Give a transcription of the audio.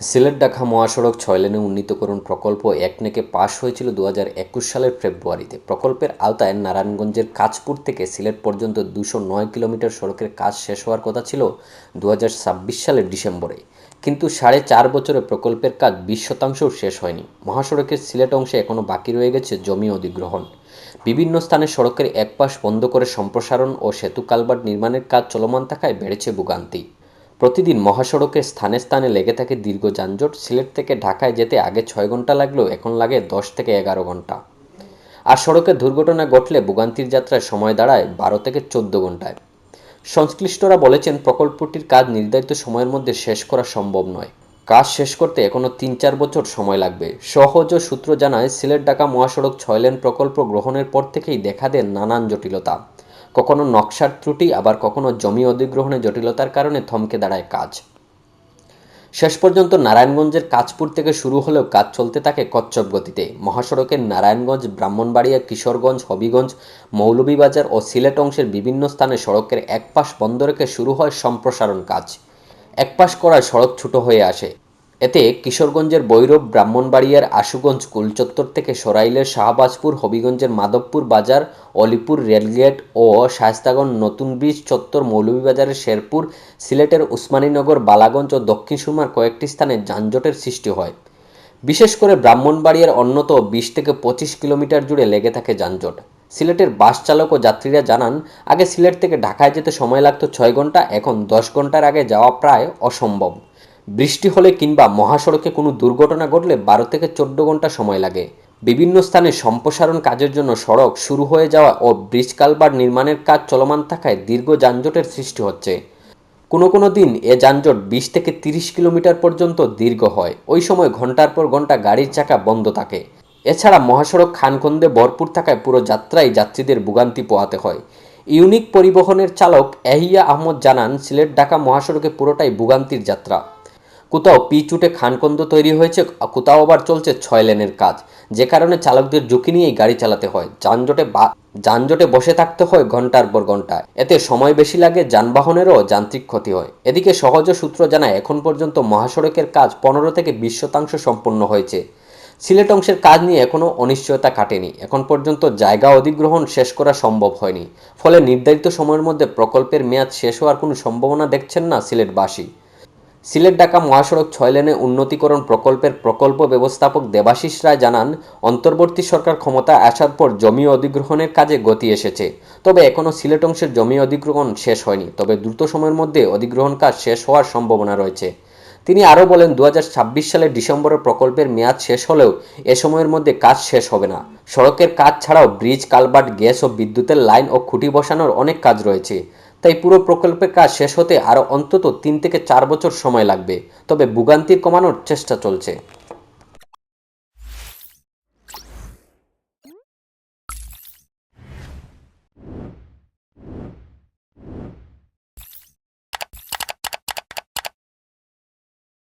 সিলেট ঢাকা মহাসড়ক ছয় লেনে উন্নীতকরণ প্রকল্প একনেকে পাশ হয়েছিল দু একুশ সালের ফেব্রুয়ারিতে। প্রকল্পের আওতায় নারায়ণগঞ্জের কাঁচপুর থেকে সিলেট পর্যন্ত দুশো নয় কিলোমিটার সড়কের কাজ শেষ হওয়ার কথা ছিল দু হাজার ছাব্বিশ সালের ডিসেম্বরে। কিন্তু সাড়ে চার বছরে প্রকল্পের কাজ বিশ শতাংশও শেষ হয়নি। মহাসড়কের সিলেট অংশে এখনও বাকি রয়ে গেছে জমি অধিগ্রহণ। বিভিন্ন স্থানে সড়কের এক পাশ বন্ধ করে সম্প্রসারণ ও সেতু কালভার্ট নির্মাণের কাজ চলমান থাকায় বেড়েছে ভোগান্তি। প্রতিদিন মহাসড়কে স্থানে স্থানে লেগে থাকে দীর্ঘ যানজট। সিলেট থেকে ঢাকায় যেতে আগে ছয় ঘণ্টা লাগলেও এখন লাগে দশ থেকে এগারো ঘণ্টা। আর সড়কে দুর্ঘটনা ঘটলে ভোগান্তির যাত্রায় সময় দাঁড়ায় বারো থেকে চোদ্দ ঘন্টায়। সংশ্লিষ্টরা বলেছেন, প্রকল্পটির কাজ নির্ধারিত সময়ের মধ্যে শেষ করা সম্ভব নয়। কাজ শেষ করতে এখনও তিন চার বছর সময় লাগবে। সহজ সূত্র জানায় সিলেট ঢাকা মহাসড়ক ছয় লেন প্রকল্প গ্রহণের পর থেকেই দেখা দেন নানান জটিলতা। কখনো নকশার ত্রুটি, আবার কখনো জমি অধিগ্রহণে জটিলতার কারণে থমকে দাঁড়ায় কাজ। শেষ পর্যন্ত নারায়ণগঞ্জের কাজপুর থেকে শুরু হলেও কাজ চলতে থাকে কচ্ছপ গতিতে। মহাসড়কের নারায়ণগঞ্জ, ব্রাহ্মণবাড়িয়া, কিশোরগঞ্জ, হবিগঞ্জ, মৌলভীবাজার ও সিলেট অংশের বিভিন্ন স্থানে সড়কের একপাশ বন্ধ রেখে শুরু হয় সম্প্রসারণ কাজ। একপাশ করায় সড়ক ছোট হয়ে আসে। এতে কিশোরগঞ্জের বৈরব ব্রাহ্মণবাড়িয়ার আশুগঞ্জ, কুলচত্বর থেকে সরাইলের শাহবাজপুর, হবিগঞ্জের মাধবপুর বাজার, অলিপুর রেলগেট ও শায়স্তাগঞ্জ, নতুন ব্রিজ, চত্বর, মৌলভীবাজারের শেরপুর, সিলেটের উসমানীনগর, বালাগঞ্জ ও দক্ষিণ সুরমার কয়েকটি স্থানে যানজটের সৃষ্টি হয়। বিশেষ করে ব্রাহ্মণবাড়িয়ার অন্যত বিশ থেকে পঁচিশ কিলোমিটার জুড়ে লেগে থাকে যানজট। সিলেটের বাস চালক ও যাত্রীরা জানান, আগে সিলেট থেকে ঢাকায় যেতে সময় লাগতো ছয় ঘণ্টা এখন দশ ঘণ্টার আগে যাওয়া প্রায় অসম্ভব। বৃষ্টি হলে কিংবা মহাসড়কে কোনো দুর্ঘটনা ঘটলে বারো থেকে চোদ্দ ঘণ্টা সময় লাগে। বিভিন্ন স্থানে সম্প্রসারণ কাজের জন্য সড়ক শুরু হয়ে যাওয়া ও ব্রিজ কালভার্ট নির্মাণের কাজ চলমান থাকায় দীর্ঘ যানজটের সৃষ্টি হচ্ছে। কোনো কোনো দিন এ যানজট বিশ থেকে তিরিশ কিলোমিটার পর্যন্ত দীর্ঘ হয়। ওই সময় ঘণ্টার পর ঘণ্টা গাড়ির চাকা বন্ধ থাকে। এছাড়া মহাসড়ক খানখন্দে ভরপুর থাকায় পুরো যাত্রায় যাত্রীদের ভোগান্তি পোহাতে হয়। ইউনিক পরিবহনের চালক এহিয়া আহমদ জানান সিলেট ঢাকা মহাসড়কে পুরোটাই ভোগান্তির যাত্রা। কোথাও পিচুটে খানকন্দ তৈরি হয়েছে কোথাও আবার চলছে ছয় লেনের কাজ। যে কারণে চালকদের ঝুঁকি নিয়েই গাড়ি চালাতে হয়। যানজটে যানজটে বসে থাকতে হয় ঘণ্টার পর ঘণ্টা। এতে সময় বেশি লাগে, যানবাহনেরও যান্ত্রিক ক্ষতি হয়। এদিকে সহজ সূত্র জানায়, এখন পর্যন্ত মহাসড়কের কাজ পনেরো থেকে বিশ শতাংশ সম্পন্ন হয়েছে। সিলেট অংশের কাজ নিয়ে এখনও অনিশ্চয়তা কাটেনি এখন পর্যন্ত জায়গা অধিগ্রহণ শেষ করা সম্ভব হয়নি। ফলে নির্ধারিত সময়ের মধ্যে প্রকল্পের মেয়াদ শেষ হওয়ার কোনো সম্ভাবনা দেখছেন না সিলেটবাসী। সিলেট ঢাকা মহাসড়ক ছয় লেনে উন্নতিকরণ প্রকল্পের প্রকল্প ব্যবস্থাপক দেবাশিস রায় জানান, অন্তর্বর্তী সরকার ক্ষমতা আসার পর জমি অধিগ্রহণের কাজে গতি এসেছে। তবে এখনও সিলেট অংশের জমি অধিগ্রহণ শেষ হয়নি, তবে দ্রুত সময়ের মধ্যে অধিগ্রহণ কাজ শেষ হওয়ার সম্ভাবনা রয়েছে। তিনি আরও বলেন দু হাজার ছাব্বিশ সালের ডিসেম্বরে প্রকল্পের মেয়াদ শেষ হলেও এ সময়ের মধ্যে কাজ শেষ হবে না। সড়কের কাজ ছাড়াও ব্রিজ, কালভার্ট, গ্যাস ও বিদ্যুতের লাইন ও খুঁটি বসানোর অনেক কাজ রয়েছে। তাই পুরো প্রকল্পের কাজ শেষ হতে আরও অন্তত তিন থেকে চার বছর সময় লাগবে, তবে ভোগান্তি কমানোর চেষ্টা চলছে।